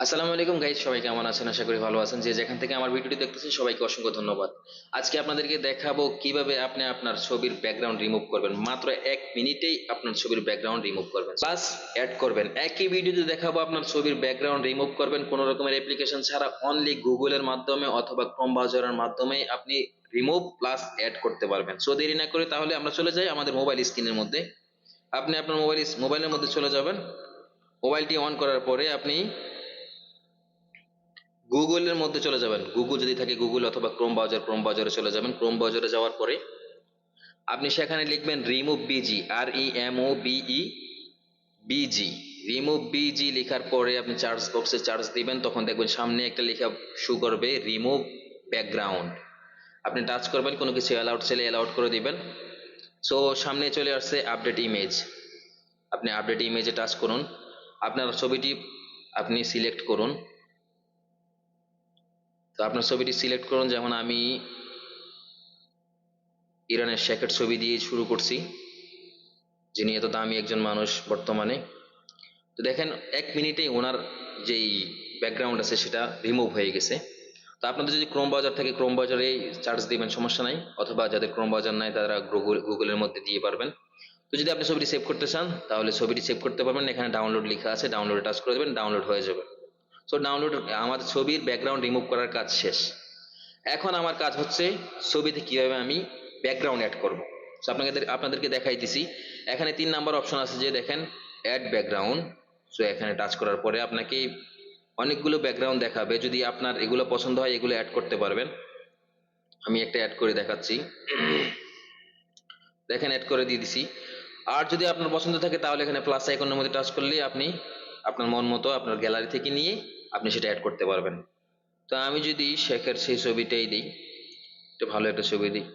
আসসালামু আলাইকুম গাইজ সবাই কেমন আছেন? আশা করি ভালো আছেন। যে যেখান থেকে আমার ভিডিওটি দেখতেছেন, সবাইকে অসংখ্য ধন্যবাদ। আজকে আপনাদেরকে দেখাবো কীভাবে আপনি আপনার ছবির ব্যাকগ্রাউন্ড রিমুভ করবেন। মাত্র এক মিনিটেই আপনার ছবির ব্যাকগ্রাউন্ড রিমুভ করবেন। প্লাস অ্যাড করবেন। একই ভিডিওতে দেখাবো আপনার ছবির ব্যাকগ্রাউন্ড রিমুভ করবেন। কোনো রকমের অ্যাপ্লিকেশন ছাড়া অনলি গুগলের মাধ্যমে অথবা ক্রোম ব্রাউজারের মাধ্যমে আপনি রিমুভ প্লাস অ্যাড করতে পারবেন। সো দেরি না করে তাহলে আমরা চলে যাই আমাদের মোবাইল স্ক্রিনের মধ্যে। আপনি আপনার মোবাইল মোবাইলের মধ্যে চলে যাবেন। মোবাইলটি অন করার পরে আপনি গুগলের মধ্যে চলে যাবেন। গুগল যদি থাকে গুগল অথবা ক্রোম ব্রাউজার, ক্রোম ব্রাউজারে চলে যাবেন। ক্রোম ব্রাউজারে যাওয়ার পরে আপনি সেখানে লিখবেন remove BG R E M O V E BG remove BG লেখার পরে আপনি চার্জ বক্সে চার্জ দিবেন, তখন দেখবেন সামনে একটা লেখা শু করবে, রিমুভ ব্যাকগ্রাউন্ড। আপনি টাচ করবেন, কোনো কিছু অ্যালাউড ছেলে অ্যালাউড করে দিবেন। সো, সামনে চলে আসছে আপডেট ইমেজ। আপনি আপডেট ইমেজে টাচ করুন। আপনার ছবিটি আপনি সিলেক্ট করুন। তো আপনার ছবিটি সিলেক্ট করুন, যেমন আমি ইরানের শেখের ছবি দিয়ে শুরু করছি, যিনি এত দামি একজন মানুষ বর্তমানে। তো দেখেন, এক মিনিটেই ওনার যেই ব্যাকগ্রাউন্ড আছে, সেটা রিমুভ হয়ে গেছে। তো আপনাদের যদি ক্রোম বাজার থাকে ক্রোম বাজারে চার্জ দিবেন, সমস্যা নাই। অথবা যাদের ক্রোম বাজার নাই, তারা গুগল গুগলের মধ্যে দিয়ে পারবেন। তো যদি আপনি ছবিটি সেভ করতে চান, তাহলে ছবিটি সেভ করতে পারবেন। এখানে ডাউনলোড লেখা আছে ডাউনলোডে টাচ করে দেবেন ডাউনলোড হয়ে যাবে। সো ডাউনলোড আমার ছবির ব্যাকগ্রাউন্ড রিমুভ করার কাজ শেষ। এখন আমার কাজ হচ্ছে ছবিতে কীভাবে আমি ব্যাকগ্রাউন্ড অ্যাড করব। সো আপনাকে আপনাদেরকে দেখাইতেছি। এখানে তিন নাম্বার অপশন আছে যে দেখেন অ্যাড ব্যাকগ্রাউন্ড সো এখানে টাচ করার পরে আপনাকে অনেকগুলো ব্যাকগ্রাউন্ড দেখাবে। যদি আপনার এগুলো পছন্দ হয়, এগুলো অ্যাড করতে পারবেন। আমি একটা অ্যাড করে দেখাচ্ছি। দেখেন অ্যাড করে দিয়ে দিছি। আর যদি আপনার পছন্দ থাকে, তাহলে এখানে প্লাস আইকনের মধ্যে টাচ করলে আপনি আপনার মন মতো আপনার গ্যালারি থেকে নিয়ে আপনি সেটা অ্যাড করতে পারবেন। তো আমি যদি শেখের সেই ছবিটাই দিই, একটু ভালো একটা ছবি দিই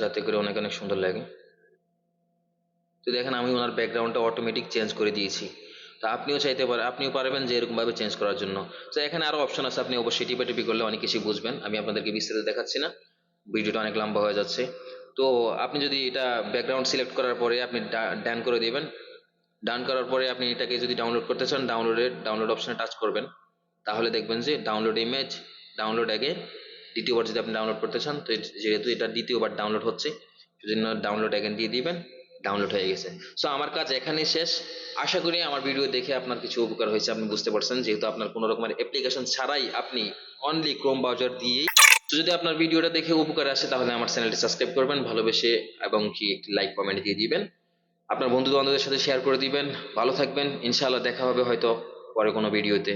যাতে করে অনেক অনেক সুন্দর লাগে। তো দেখেন আমি ওনার ব্যাকগ্রাউন্ডটা অটোমেটিক চেঞ্জ করে দিয়েছি। তো আপনিও চাইতে পারেন আপনিও পারবেন যে এরকম ভাবে চেঞ্জ করার জন্য। তো এখানে আরও অপশন আছে, আপনি অবশ্যই টিপে টিপি করলে অনেক কিছু বুঝবেন। আমি আপনাদেরকে বিস্তারিত দেখাচ্ছি না, ভিডিওটা অনেক লম্বা হয়ে যাচ্ছে। তো আপনি যদি এটা ব্যাকগ্রাউন্ড সিলেক্ট করার পরে আপনি ডান করে দিবেন ডান করার পরে আপনি এটাকে যদি ডাউনলোড করতে চান ডাউনলোডের ডাউনলোড অপশনে টাচ করবেন। তাহলে দেখবেন যে ডাউনলোড ইমেজ ডাউনলোড আগে, দ্বিতীয়বার যদি আপনি ডাউনলোড করতে চান, তো যেহেতু এটা দ্বিতীয়বার ডাউনলোড হচ্ছে, সেজন্য ডাউনলোড অ্যাগেন দিয়ে দিবেন ডাউনলোড হয়ে গেছে। সো আমার কাজ এখানেই শেষ। আশা করি আমার ভিডিও দেখে আপনার কিছু উপকার হয়েছে, আপনি বুঝতে পারছেন, যেহেতু আপনার কোনো রকমের অ্যাপ্লিকেশন ছাড়াই আপনি অনলি ক্রোম ব্রাউজার দিয়েই তো যদি আপনার ভিডিওটা দেখে উপকার আসে, তাহলে আমার চ্যানেলটি সাবস্ক্রাইব করবেন, ভালোবেসে এবং কি একটি লাইক কমেন্ট দিয়ে দিবেন। আপনার বন্ধু বান্ধবদের সাথে শেয়ার করে দিবেন। ভালো থাকবেন। ইনশাআল্লাহ দেখা হবে হয়তো পরে কোনো ভিডিওতে